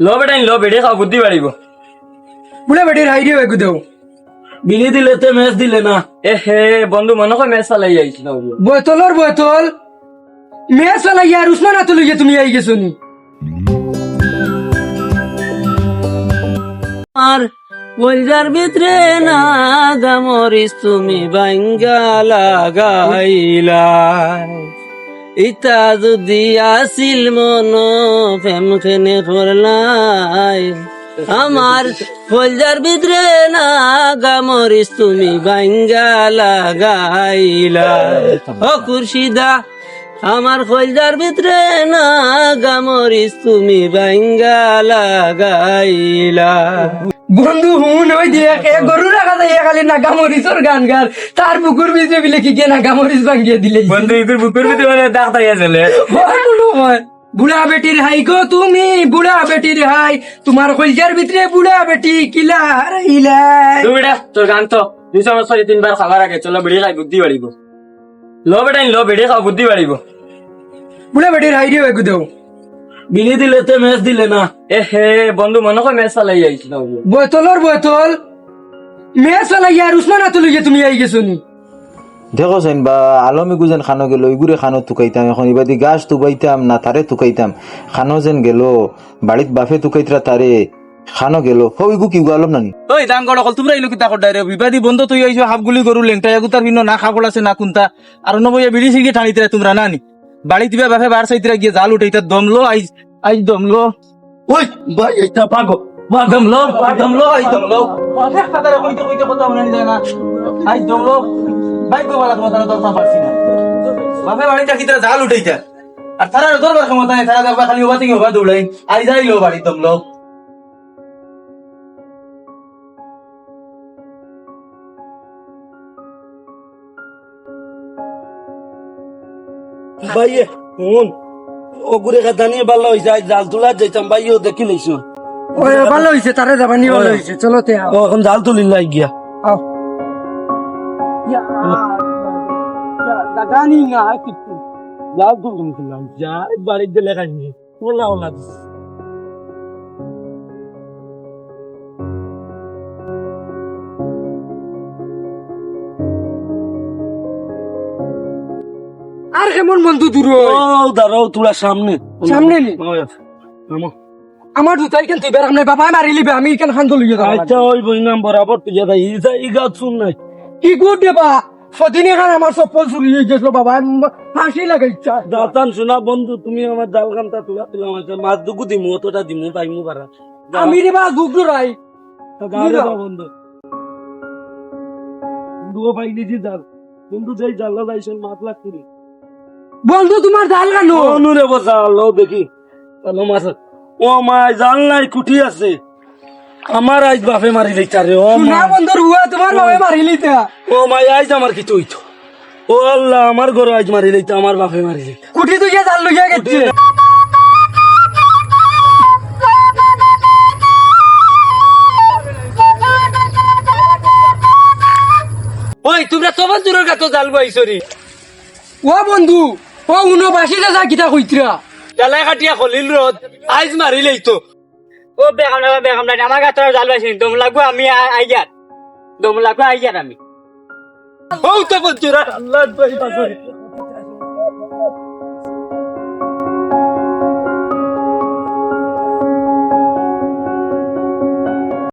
লো বেটাইন লো বেড়ে খাও বুদ্ধি বাড়িব বুড়া বেটির হাইডিও একু দেও। বিলি দিলে তো ম্যাচ দিলে না। এ হে বন্ধু মনে হয় ম্যাচ চালাই আইছিল বোতলর বোতল মেয়ে চালাই আর উসমান আতো লইয়া তুমি আই গেছো নি। আর বলজার ভিতরে না গামরিস তুমি বাঙ্গা লাগাইলা ইতা যদি আসিল মন, প্রেম খেনে করলাই আমার ফলজার ভিতরে না গামরিস তুমি বাঙ্গা লাগাইলা। ও কুর্শিদা আমার ফলজার ভিতরে না গামরিস তুমি বাঙ্গা লাগাইলা। বন্ধু হুন ওই দিয়ে গরু রাখা যায় খালি নাগামরিচর গান গার তার পুকুর বিজে বিলে কি গে নাগামরিচ ভাঙ্গিয়ে দিলে? বন্ধু ইকুর বুকুর ভিতরে মানে ডাক্তার আসলে বুড়া বেটির হাই গো তুমি বুড়া বেটির হাই। তোমার কলজার ভিতরে বুড়া বেটি কিলা হারাইলা তুই বেটা তোর গান তো দুই সময় ছয় তিনবার খাবার আগে চলো বেড়ে খাই বুদ্ধি বাড়িব। লো বেটাইন লো বেড়ে খাও বুদ্ধি বাড়িব। বুড়া বেটির হাইডিও একু দেও। বিলি দিলে তো ম্যাচ দিলে না। এ হে বন্ধু মনে হয় ম্যাচ চালাই আইছিল বোতলর বোতল। মেয়ে চালাই আর উসমান আতো লইয়া তুমি আই গেছো নি। দেখো সেন বা আলমী গুজেন খানো গেল ওইগুরে খানো তুকাইতাম এখন। এবাদি গাছ তুকাইতাম না তারে তুকাইতাম খানো যেন গেল বাড়িত বাফে তুকাইতরা তারে খানো গেল। হো ইগু কি আলম নানি? ওই দাম গড় অকল তোমরা ইলো কিতা কর ডাইরে বিবাদি বন্ধ তুই আইছো হাফ গুলি গরু লেংটা এগুতার ভিন্ন না খাগল আছে না কুন্তা আর নবইয়া বিড়ি সিগি ঠানিতে তোমরা নানি। বাড়ি দিবা বাপে বার সাইতে গিয়ে জাল উঠাইতা দমলো আই আই দমলো। ওই ভাই এটা পাগো দমলো দমলো আই দমলো। বাফে কথা কইতে কইতে কথা মনে যায় না। আই দমলো। বাইক বালা কথা না দরকার পারছি না। বাপে বাড়ি থাকি কিতা জাল উঠে আর তারা দরবার ক্ষমতা নাই তারা দেখবা খালি ওবা থেকে ওবা দৌড়াই। আই যাইলো বাড়ি দমলো। ভাইয়ে শুন ওগুরে কথা নিয়ে ভালো হয়েছে আজ জাল তোলা যাইতাম ভাইও দেখি লইছো। ভালো হইছে তারে যাবানি ভালো হয়েছে চলো তে এখন জাল তুলি লাই গিয়া। আও। জানি না জাল তুললাম। যা বাড়ির দিলে খাইনি ওলা ওলা আর কেমন বন্ধু দূর ও দাঁড়াও তোরা সামনে। সামনে আমার দুটাই কেন তুই বেরাম নাই বাবা মারি লিবে আমি কেন খান লইয়া যাব আচ্ছা ওই বইনাম বরাবর তুই যা ই যা ই গাছ শুন নাই। কি গুড দেবা সদিনে খান আমার চপ্পল চুরি হয়ে গেছিল বাবা ফাঁসি লাগাইছা দাতান শোনা বন্ধু তুমি আমার জাল খানটা তুলা তুলা মাছ মাছ দুগু দিমু অতটা দিমু পাইমু পারা আমি রে বা গুগু রাই দাও বন্ধু। দুগো পাই দিছি জাল। কিন্তু যেই জাল যাইছেন মাছ লাগছিল বন্ধু তোমার জাল কেন অনুরে বসা লো দেখি। চলো মাছ। ও মা জাল নাই কুটি আছে। আমার আজ বাপে মারি লইতারে ও না বন্ধুর হুয়া তোমার বাবা মারি লিতা ও মা আজ আমার কিছু হইতো। ও আল্লাহ আমার ঘর আজ মারি লইতা আমার বাপে মারি লইতা কুটি তুই জাল লইয়া গেছে। ওই তোমরা তোমার দূরের কাছে জাল বাইছরি। ও বন্ধু ও উনবাসী দাদা কিতা কইতরা। ডালাই কাটিয়া খলিল রদ আইজ মারিলেই তো ও বেগাম লাগা বেগাম লাগা আমার গাতর জাল বাইছিন দম লাগবো আমি আই যাত। দম লাগবো আই যাত আমি। ও তো বলছি আল্লাহ